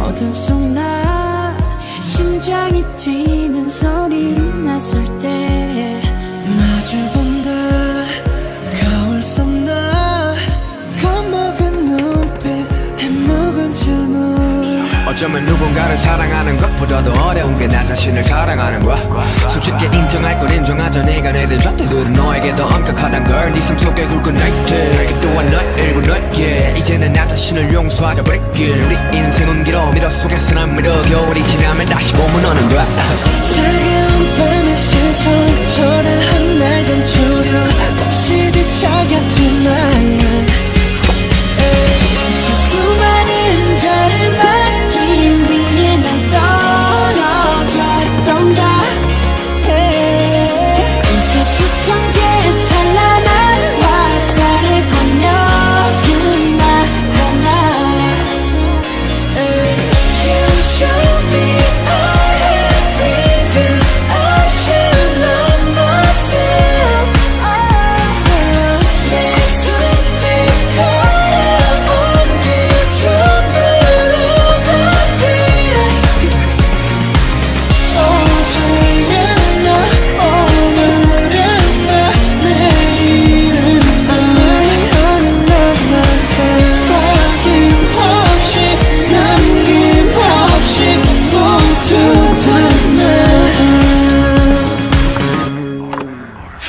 어둠 속 나 심장이 뛰는 소리 났을 때 마주 본다. 거울 속나 겁먹은 눈빛 해묵은 질문. 어쩌면 누군가를 사랑하는 것보다도 어려운 게 나 자신을 사랑하는 거야. 솔직히 인정할 건 인정하자. 네가 내든 잣대들은 너에게 더 엄격하단 걸네 삶 속에 굵은 나이트 알게 또한 너 일부 너에게. 이제는 나 자신을 break it 우리 인생은 길어 미러 속에서 난 미러 겨울이 지나면 다시 봄은 오는 거야? 밤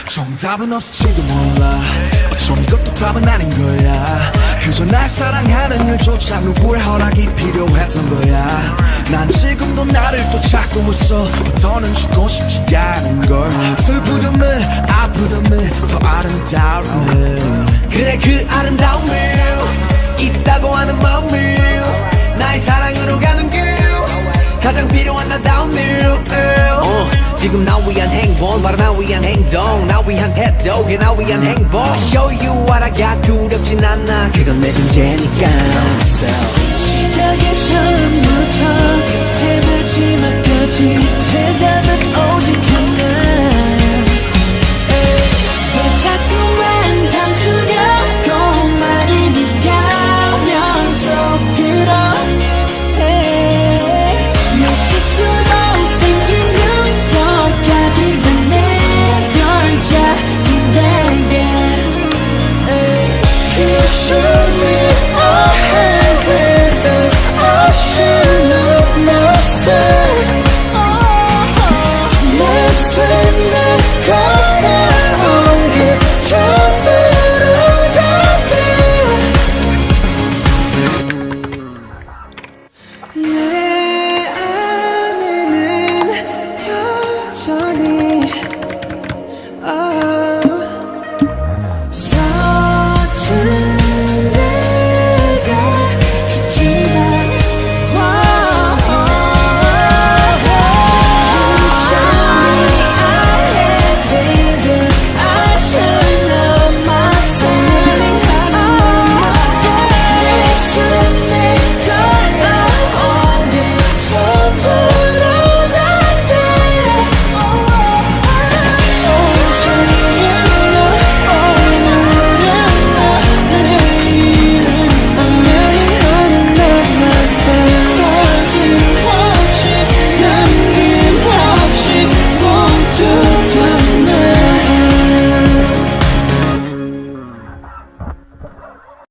정답은 없을지도 몰라. 어쩜 이것도 답은 아닌 거야. 그저 날 사랑하는 일조차 누구의 허락이 필요했던 거야. 난 지금도 나를 또 찾고 있어. 더는 죽고 싶지가 않은 걸. 슬프렴을 아프렴을 더 아름다움을. 그래 그 아름다움을 있다고 하는 마음을. 나의 사랑으로 가는 길. 가장 필요한 나다운 일 어, 지금 나 위한 행복 바로 나 위한 행동. 나 위한 태도 그나 위한 행복. I show you what I got 두렵진 않아. 그건 내 존재니까. 시작의 처음부터